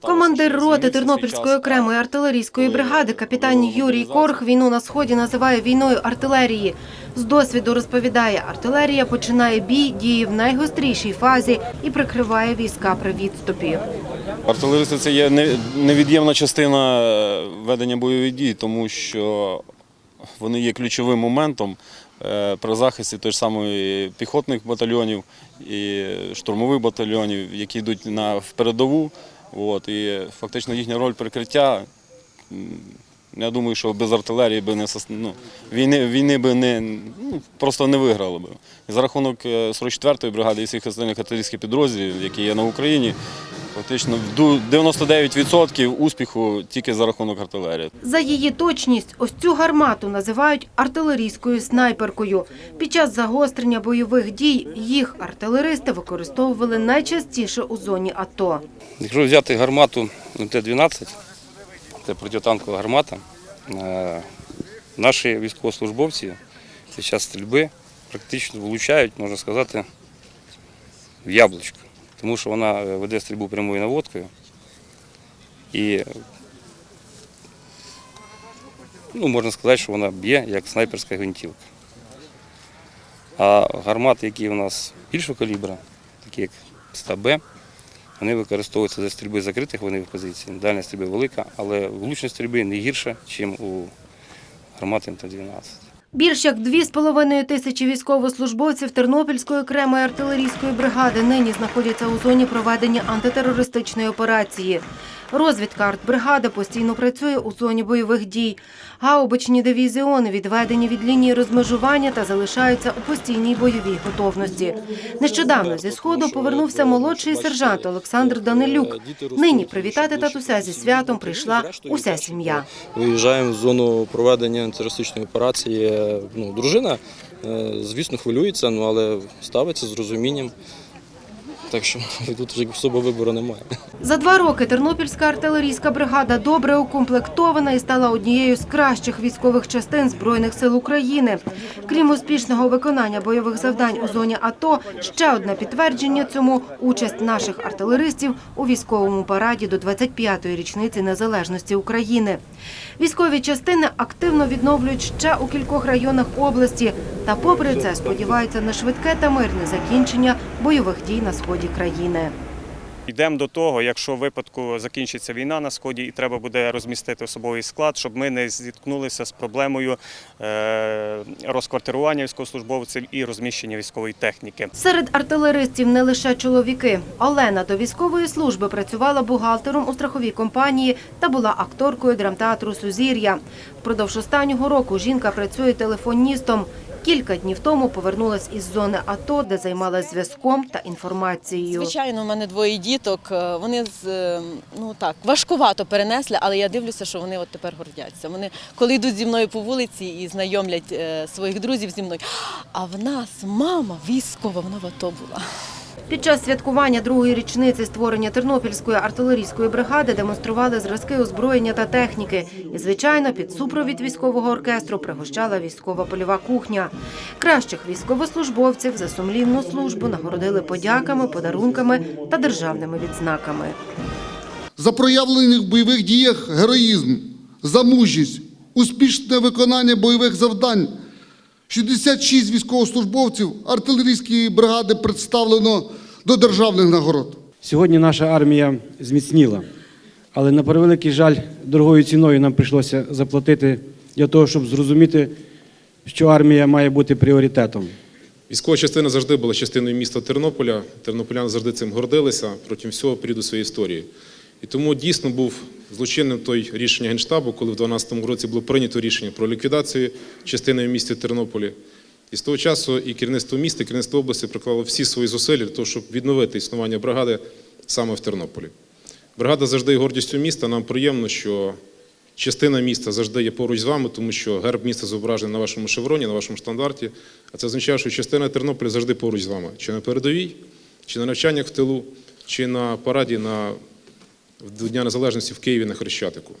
Командир роти Тернопільської окремої артилерійської бригади, капітан Юрій Корх, війну на сході називає війною артилерії. З досвіду розповідає, артилерія починає бій, діє в найгострішій фазі і прикриває війська при відступі. Артилеристи це є невід'ємна частина е, ведення бойових дій, тому що вони є ключовим моментом е, при захисті той ж самої піхотних батальйонів і штурмових батальйонів, які йдуть на передову. От, і фактично їхня роль прикриття. Я думаю, що без артилерії би не ну, війни, війни би не ну, просто не виграли би. За рахунок е, 44-ї бригади і всіх остальних артилерійських підрозділів, які є на Україні, фактично в 99% успіху тільки за рахунок артилерії. За її точність, ось цю гармату називають артилерійською снайперкою. Під час загострення бойових дій їх артилеристи використовували найчастіше у зоні АТО. Якщо взяти гармату МТ-12, це протитанкова гармата, е, наші військовослужбовці під час стрільби практично влучають, можна сказати, в яблучко, тому що вона е, веде стрільбу прямою наводкою і ну, можна сказати, що вона б'є як снайперська гвинтівка. А гармати, які у нас більшого калібра, такі як 100Б, вони використовуються для стрільби закритих вогневих позицій. Дальня стрільба велика, але влучність стрільби не гірша, ніж у гармати МТ-12. Більш як дві з половиною тисячі військовослужбовців Тернопільської окремої артилерійської бригади нині знаходяться у зоні проведення антитерористичної операції. Розвідка артбригади постійно працює у зоні бойових дій. Гаубичні дивізіони відведені від лінії розмежування та залишаються у постійній бойовій готовності. Нещодавно зі сходу повернувся молодший сержант Олександр Данилюк. Нині привітати татуся зі святом прийшла уся сім'я. Виїжджаємо в зону проведення антитерористичної операції. Ну, дружина, е, звісно, хвилюється, ну, але ставиться з розумінням. Так що тут вже особо вибору немає. За два роки Тернопільська артилерійська бригада добре укомплектована і стала однією з кращих військових частин Збройних сил України. Крім успішного виконання бойових завдань у зоні АТО, ще одне підтвердження цьому – участь наших артилеристів у військовому параді до 25-ї річниці незалежності України. Військові частини активно відновлюють ще у кількох районах області. Та попри це сподіваються на швидке та мирне закінчення бойових дій на сході країни. Йдемо до того, якщо в випадку закінчиться війна на сході і треба буде розмістити особовий склад, щоб ми не зіткнулися з проблемою е, розквартирування військовослужбовців і розміщення військової техніки. Серед артилеристів не лише чоловіки. Олена до військової служби працювала бухгалтером у страховій компанії та була акторкою драмтеатру Сузір'я. Впродовж останнього року жінка працює телефоністом. Кілька днів тому повернулась із зони АТО, де займалась зв'язком та інформацією. Звичайно, у мене двоє діток. е, Вони з е, ну так важкувато перенесли, але я дивлюся, що вони от тепер гордяться. Вони коли йдуть зі мною по вулиці і знайомлять е, своїх друзів зі мною. А в нас мама військова, вона в АТО була. Під час святкування другої річниці створення Тернопільської артилерійської бригади демонстрували зразки озброєння та техніки. І, звичайно, під супровід військового оркестру пригощала військова польова кухня. Кращих військовослужбовців за сумлінну службу нагородили подяками, подарунками та державними відзнаками. за проявлений в бойових діях героїзм, за мужність, успішне виконання бойових завдань. 66 військовослужбовців артилерійської бригади представлено до державних нагород. Сьогодні наша армія зміцніла, але на превеликий жаль, дорогою ціною нам прийшлося заплатити для того, щоб зрозуміти, що армія має бути пріоритетом. Військова частина завжди була частиною міста Тернополя. Тернополяни завжди цим гордилися протягом всього періоду своєї історії. І тому дійсно був злочинним той рішення Генштабу, коли в 2012 році було прийнято рішення про ліквідацію частини в місті Тернополі. І з того часу і керівництво міста, і керівництво області приклало всі свої зусилля для того, щоб відновити існування бригади саме в Тернополі. Бригада завжди є гордістю міста. Нам приємно, що частина міста завжди є поруч з вами, тому що герб міста зображений на вашому шевроні, на вашому штандарті. А це означає, що частина Тернополя завжди поруч з вами. Чи на передовій, чи на навчаннях в тилу, чи на параді на до Дня Незалежності в Києві на Хрещатику.